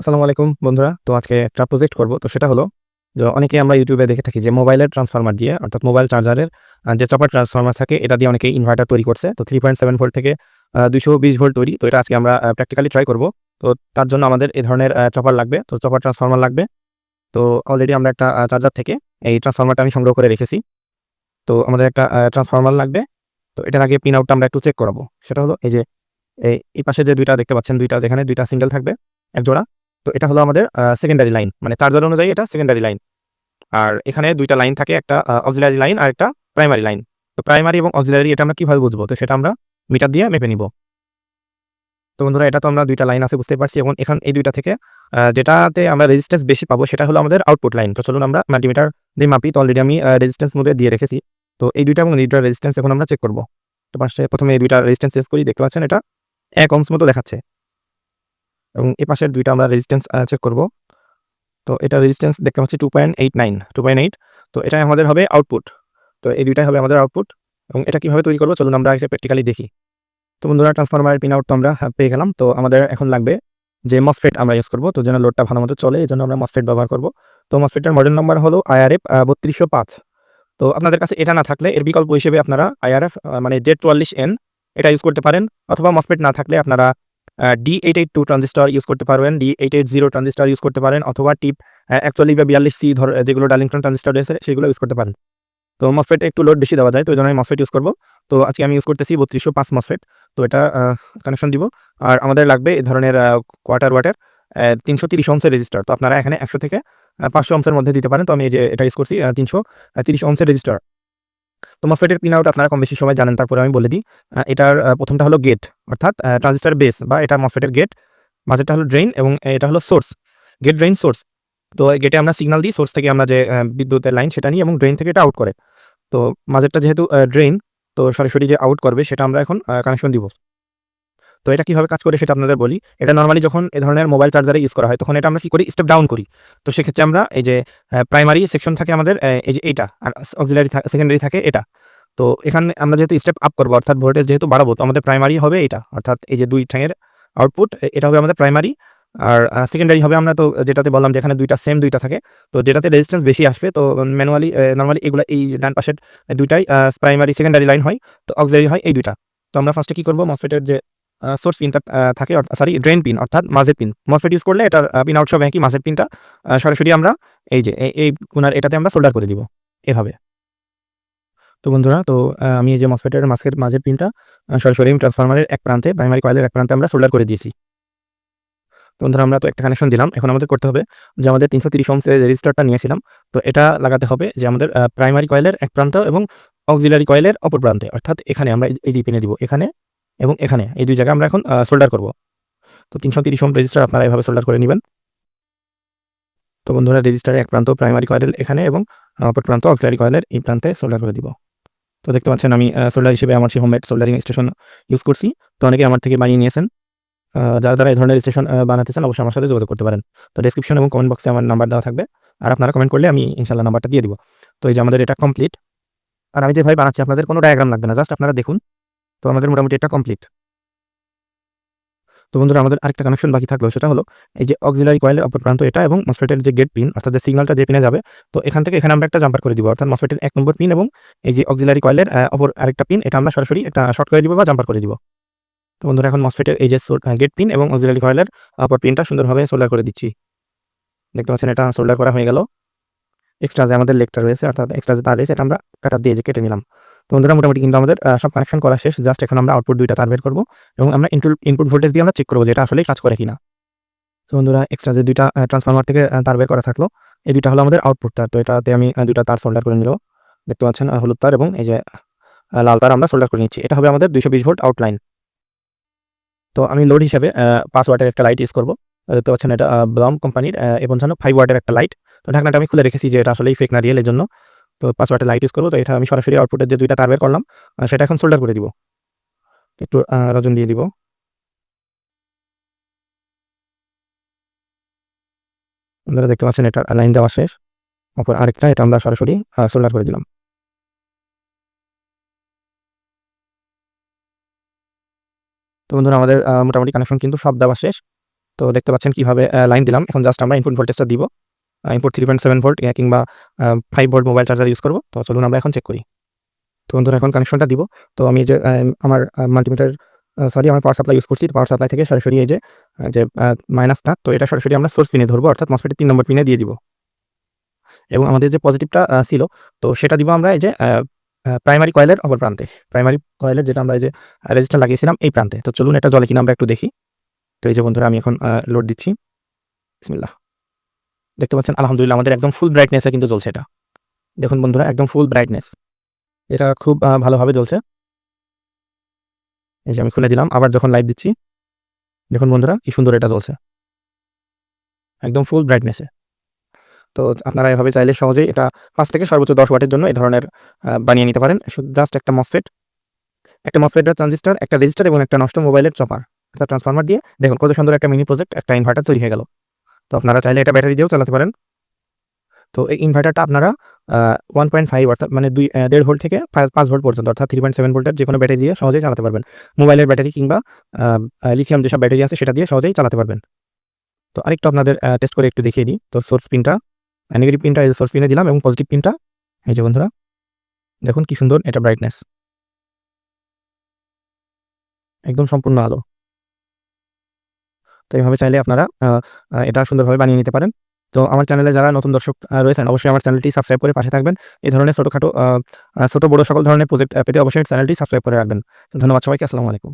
আসসালামু আলাইকুম বন্ধুরা। তো আজকে একটা প্রজেক্ট করব। তো সেটা হলো, যে অনেকে আমরা ইউটিউবে দেখে থাকি যে মোবাইলের ট্রান্সফরমার দিয়ে, অর্থাৎ মোবাইল চার্জারের যে চপার ট্রান্সফরমার থাকে, এটা দিয়ে অনেকে ইনভার্টার তৈরি করছে। তো থ্রি পয়েন্ট সেভেন ভোল্ট থেকে দুশো বিশ ভোল্ট তৈরি। তো এটা আজকে আমরা প্র্যাকটিক্যালি ট্রাই করব। তো তার জন্য আমাদের এ ধরনের চপার লাগবে। তো চপার ট্রান্সফরমার লাগবে। তো অলরেডি আমরা একটা চার্জার থেকে এই ট্রান্সফরমারটা আমি সংগ্রহ করে রেখেছি। তো আমাদের একটা ট্রান্সফরমার লাগবে। তো এটার আগে পিন আউটটা আমরা একটু চেক করাবো। সেটা হলো, এই যে, এই পাশে যে দুইটা দেখতে পাচ্ছেন, দুইটা যেখানে দুইটা সিঙ্গেল থাকবে, এক জোড়া। তো এটা হলো আমাদের সেকেন্ডারি লাইন মানে চার্জার অনুযায়ী এটা সেকেন্ডারি লাইন আর এখানে দুইটা লাইন থাকে, একটা অক্সিলারি লাইন আর একটা প্রাইমারি লাইন তো প্রাইমারি এবং অক্সিলারি এটা আমরা কীভাবে বুঝব? তো সেটা আমরা মিটার দিয়ে মেপে নিব। তো বন্ধুরা, এটা তো আমরা দুইটা লাইন আছে বুঝতে পারছি। এবং এখান, এই দুইটা থেকে যেটাতে আমরা রেজিস্ট্যান্স বেশি পাবো সেটা হলো আমাদের আউটপুট লাইন তো চলুন আমরা মাল্টিমিটার দিয়ে মাপি। তো অলরেডি আমি রেজিস্ট্যান্স মধ্যে দিয়ে রেখেছি। তো এই দুইটা এবং দুইটা রেজিস্ট্যান্স এখন আমরা চেক করব। তো পাশে প্রথমে এই দুইটা রেজিস্ট্যান্স চেক করি, দেখতে পাচ্ছেন এটা এক অংশ মতো দেখাচ্ছে। এবং এ পাশের দুইটা আমরা রেজিস্ট্যান্স চেক করব। তো এটা রেজিস্ট্যান্স দেখতে পাচ্ছি two point eight nine two point eight তো এটা আমাদের হবে আউটপুট তো এই দুইটাই হবে আমাদের আউটপুট এবং এটা কীভাবে তৈরি করব চলুন আমরা এসে প্র্যাকটিক্যালি দেখি। তো বন্ধুরা ট্রান্সফরমারের পিন আউট তো আমরা পেয়ে গেলাম। তো আমাদের এখন লাগবে যে মসফেট আমরা ইউজ করব। তো যেন লোডটা ভালো মতো চলে, এই জন্য আমরা মসফেট ব্যবহার করব। তো মসফেটের মডেল নাম্বার হলো আইআরএফ বত্রিশশো পাঁচ। তো আপনাদের কাছে এটা না থাকলে, এর বিকল্প হিসেবে আপনারা আইআরএফ মানে জেড চুয়াল্লিশ এন এটা ইউজ করতে পারেন। অথবা মসফেট না থাকলে আপনারা D eight eight two transistor use করতে পারবেন D eight eight zero transistor use করতে পারেন, অথবা টিপ একচল্লিশ বা বিয়াল্লিশ সি ধর যেগুলো ডালিংটন ট্রানজিস্টার রয়েছে, সেগুলো ইউজ করতে পারেন। তো মসফেট একটু লোড বেশি দেওয়া যায়, তো ওই জন্য আমি মসফেট ইউজ করব। তো আজকে আমি ইউজ করতেছি বত্রিশশো পাঁচ মসফেট তো এটা কানেকশন দিব। আর আমাদের লাগবে এই ধরনের কোয়ার্টার ওয়াটার তিনশো তিরিশ অংশের রেজিস্টার তো আপনারা এখানে একশো থেকে পাঁচশো অংশের মধ্যে দিতে পারেন। তো আমি এই যে এটা ইউজ করছি তিনশো তিরিশ অংশের রেজিস্টার তো মসফেটের পিন আউট আপনারা কম বেশি সময় জানেন, তারপরে আমি বলে দিই। এটার প্রথমটা হলো গেট অর্থাৎ ট্রানজিস্টার বেস বা এটা মসফেটের গেট মাঝেরটা হলো ড্রেন এবং এটা হলো সোর্স গেট ড্রেন সোর্স তো গেটে আমরা সিগনাল দিই সোর্স থেকে আমরা যে বিদ্যুতের লাইন সেটা নিই এবং ড্রেন থেকে এটা আউট করে। তো মাঝেরটা যেহেতু ড্রেন তো সরাসরি যে আউট করবে সেটা আমরা এখন কানেকশন দিব। তো এটা কীভাবে কাজ করে সেটা আপনাদের বলি। এটা নর্মালি যখন এ ধরনের মোবাইল চার্জারে ইউজ করা হয়, তখন এটা আমরা কী করি? স্টেপ ডাউন করি। তো সেক্ষেত্রে আমরা এই যে প্রাইমারি সেকশন থাকে আমাদের এই যে এইটা আর অক্সিলারি সেকেন্ডারি থাকে এটা। তো এখানে, আমরা যেহেতু স্টেপ আপ করব, অর্থাৎ ভোল্টেজ যেহেতু বাড়াবো, তো আমাদের প্রাইমারি হবে এটা। অর্থাৎ এই যে দুই ঠ্যাঙের আউটপুট এটা হবে আমাদের প্রাইমারি আর সেকেন্ডারি হবে আমরা তো যেটাতে বললাম যেখানে দুইটা সেম দুইটা থাকে। তো যেটাতে রেজিস্ট্যান্স বেশি আসবে, তো ম্যানুয়ালি নর্মালি এগুলো এই ডান পাশের দুইটাই প্রাইমারি সেকেন্ডারি লাইন হয়, তো অক্সিলারি হয় এই দুইটা। তো আমরা ফার্স্টে কী করব? মসফেটের যে সোর্স পিনটা থাকে সরি ড্রেন পিন অর্থাৎ মাঝের পিন মসফেট ইউজ করলে এটার পিন আউট সব একই মাঝের পিনটা সরাসরি আমরা এই যে, এই- কোনার এটাতে আমরা সোল্ডার করে দিব, এভাবে। তো বন্ধুরা, তো আমি এই যে মসফেটের মাঝের মাঝের পিনটা সরাসরি ট্রান্সফরমারের এক প্রান্তে প্রাইমারি কয়েলের এক প্রান্তে আমরা সোল্ডার করে দিয়েছি। তো বন্ধুরা, আমরা তো একটা কানেকশন দিলাম, এখন আমাদের করতে হবে যে আমাদের তিনশো তিরিশ অংশে রেজিস্টারটা নিয়েছিলাম, তো এটা লাগাতে হবে যে আমাদের প্রাইমারি কয়েলের এক প্রান্ত এবং অক্সিলারি কয়েলের অপর প্রান্তে, অর্থাৎ এখানে আমরা এই- দুই পিনে দিব, এখানে এবং এখানে এই দুই জায়গায় আমরা এখন সোল্ডার করব। তো তিনশো তিরিশ ওম রেজিস্টার আপনারা এভাবে সোল্ডার করে নেবেন। তো বন্ধুরা রেজিস্টারের এক প্রান্ত প্রাইমারি কয়েল এখানে এবং অপর প্রান্ত অক্সিলারি কয়েলের এই প্রান্তে সোল্ডার করে দিব। তো দেখতে পাচ্ছেন আমি সোল্ডার হিসেবে আমার সেই হোমমেড সোল্ডারিং স্টেশন ইউজ করছি। তো অনেকে আমার থেকে বানিয়ে নিয়েছেন। যারা যারা এই ধরনের স্টেশন বানাতে চান অবশ্যই আমার সাথে যোগাযোগ করতে পারেন। তো ডেসক্রিপশন এবং কমেন্ট বক্সে আমার নাম্বার দেওয়া থাকবে। আর আপনারা কমেন্ট করলে আমি ইনশাল্লাহ নাম্বারটা দিয়ে দিব। তো এই যে আমাদের এটা কমপ্লিট আর আমি যেভাবে বানাচ্ছি, আপনাদের কোনো ডায়াগ্রাম লাগবে না জাস্ট আপনারা দেখুন। তো আমাদের মোটামুটি এটা কমপ্লিট তো বন্ধুরা, আমাদের আরেকটা কানেকশন বাকি থাকল, সেটা হলো এই যে অক্সিলারি কয়েলের অপর প্রান্ত, এটা এবং মসফেটের যে গেট পিন অর্থাৎ যে সিগনালটা যে পিনে যাবে, তো এখান থেকে এখানে আমরা একটা জাম্পার করে দিব, অর্থাৎ মসফেটের এক নম্বর পিন এবং এই যে অক্সিলারি কয়েলের অপর আরেকটা পিন এটা আমরা সরাসরি একটা শর্ট করে দিব বা জাম্পার করে দিব। তো বন্ধুরা, এখন মসফেটের এই যে গেট পিন এবং অক্সিলারি কয়েলের অপর পিনটা সুন্দরভাবে সোল্ডার করে দিচ্ছি। দেখতে পাচ্ছেন, এটা সোল্ডার করা হয়ে গেল। এক্সট্রা যে আমাদের লেগটা রয়েছে, অর্থাৎ এক্সট্রা যে তার রয়েছে, এটা আমরা কাটা দিয়ে যে কেটে নিলাম। তো বন্ধুরা, মোটামুটি কিন্তু আমাদের সব কানেকশন করা শেষ। জাস্ট এখন আমরা আউটপুট দুইটা তার বের করব এবং আমরা ইনপুট ইনপুট ভোল্টেজ দিয়ে আমরা চেক করব যে এটা আসলেই কাজ করে কিনা। তো বন্ধুরা এক্সট্রা যে দুইটা ট্রান্সফরমার থেকে তার বের করা থাকল, এই দুইটা হলো আমাদের আউটপুট তার। তো এটাতে আমি দুইটা তার সোল্ডার করে নিল। দেখতে পাচ্ছেন হলুদ তার এবং এই যে লাল তার আমরা সোল্ডার করে নিচ্ছি। এটা হবে আমাদের দুইশো বিশ ভোল্ট আউটলাইন তো আমি লোড হিসাবে পাঁচ ওয়াটের একটা লাইট ইউজ করব। দেখতে পাচ্ছেন এটা ব্লাম কোম্পানির এবং যেন ফাইভ ওয়াটের একটা লাইট তো ঢাকনাটা আমি খুলে রেখেছি যে এটা আসলেই ফেক না রিয়েল এর জন্য। তো ওয়াটের লাইট ইউজ করব, তো এটা আমি সরাসরি আউটপুটের যে দুইটা তার বের করলাম সেটা এখন সোল্ডার করে দিব। একটু রজন দিয়ে দিব। আপনারা দেখতে পাচ্ছেন এটা লাইন দেওয়া শেষ। অপর আরেকটা, এটা আমরা সরাসরি সোল্ডার করে দিলাম। তো বন্ধুরা, আমাদের মোটামুটি কানেকশন কিন্তু সব দেওয়া শেষ। তো দেখতে পাচ্ছেন কীভাবে লাইন দিলাম। এখন জাস্ট আমরা ইনপুট ভোল্টেজটা দিব। Input three point seven volt কিংবা five volt mobile charger use করব। তো চলুন আমরা এখন চেক করি। তো বন্ধুরা, এখন কানেকশনটা দিব। তো আমি যে আমার মাল্টিমিটার সরি আমার পাওয়ার সাপ্লাই ইউজ করছি। পাওয়ার সাপ্লাই থেকে সরাসরি এই যে যে মাইনাসটা তো এটা সরাসরি আমরা সোর্স পিনে ধরবো। অর্থাৎ মসফেটের তিন নম্বর পিনে দিয়ে দিব। এবং আমাদের যে পজিটিভটা ছিল, তো সেটা দিব আমরা এই যে প্রাইমারি কয়েলের অপর প্রান্তে। প্রাইমারি কয়েলের যেটা আমরা এই যে রেজিস্টার লাগিয়েছিলাম এই প্রান্তে। তো চলুন এটা জলে কিনা আমরা একটু দেখি। তো এই যে বন্ধুরা, আমি এখন লোড দিচ্ছি। বিসমিল্লাহ। দেখতে পাচ্ছেন, আলহামদুলিল্লাহ আমাদের একদম ফুল ব্রাইটনেসে কিন্তু জ্বলছে এটা। দেখুন বন্ধুরা, একদম ফুল ব্রাইটনেস এটা খুব ভালোভাবে জ্বলছে। এই যে আমি খুলে দিলাম, আবার যখন লাইভ দিচ্ছি, দেখুন বন্ধুরা, কি সুন্দর এটা জ্বলছে। একদম ফুল ব্রাইটনেসে তো আপনারা এভাবে চাইলে সহজেই এটা পাঁচ থেকে সর্বোচ্চ দশ ওয়াটের জন্য এই ধরনের বানিয়ে নিতে পারেন। জাস্ট একটা মসফেট একটা মসফেটের ট্রানজিস্টার একটা রেজিস্টার এবং একটা নষ্ট মোবাইলের চপার অর্থাৎ ট্রান্সফরমার দিয়ে, দেখুন কত সুন্দর একটা মিনি প্রজেক্ট একটা ইনভার্টার তৈরি হয়ে গেল। তো আপনারা চাইলে এটা ব্যাটারি দিয়েও চালাতে পারেন। তো এই ইনভার্টারটা আপনারা ওয়ান পয়েন্ট ফাইভ অর্থাৎ মানে দুই দেড় ভোল্ট থেকে পাঁচ- ভোল্ট পর্যন্ত অর্থাৎ থ্রি পয়েন্ট সেভেন ভোল্টের যে কোনো ব্যাটারি দিয়ে সহজেই চালাতে পারবেন। মোবাইলের ব্যাটারি কিংবা লিথিয়াম যেসব ব্যাটারি আছে সেটা দিয়ে সহজেই চালাতে পারবেন। তো আরেকটু আপনাদের টেস্ট করে একটু দেখিয়ে দিই। তো সোর্স পিনটা নেগেটিভ পিনটা সোর্স পিনে দিলাম এবং পজিটিভ পিনটা এই যে বন্ধুরা, দেখুন কি সুন্দর, এটা ব্রাইটনেস একদম সম্পূর্ণ আলো। তো এইভাবে চাইলে আপনারা এটা সুন্দরভাবে বানিয়ে নিতে পারেন। তো আমার চ্যানেলে যারা নতুন দর্শক রয়েছেন, অবশ্যই আমার চ্যানেলটি সাবস্ক্রাইব করে পাশে থাকবেন। এই ধরনের ছোটোখাটো ছোটো বড়ো সকল ধরনের প্রজেক্ট পেতে অবশ্যই চ্যানেলটি সাবস্ক্রাইব করে রাখবেন। ধন্যবাদ সবাইকে, আসসালামু আলাইকুম।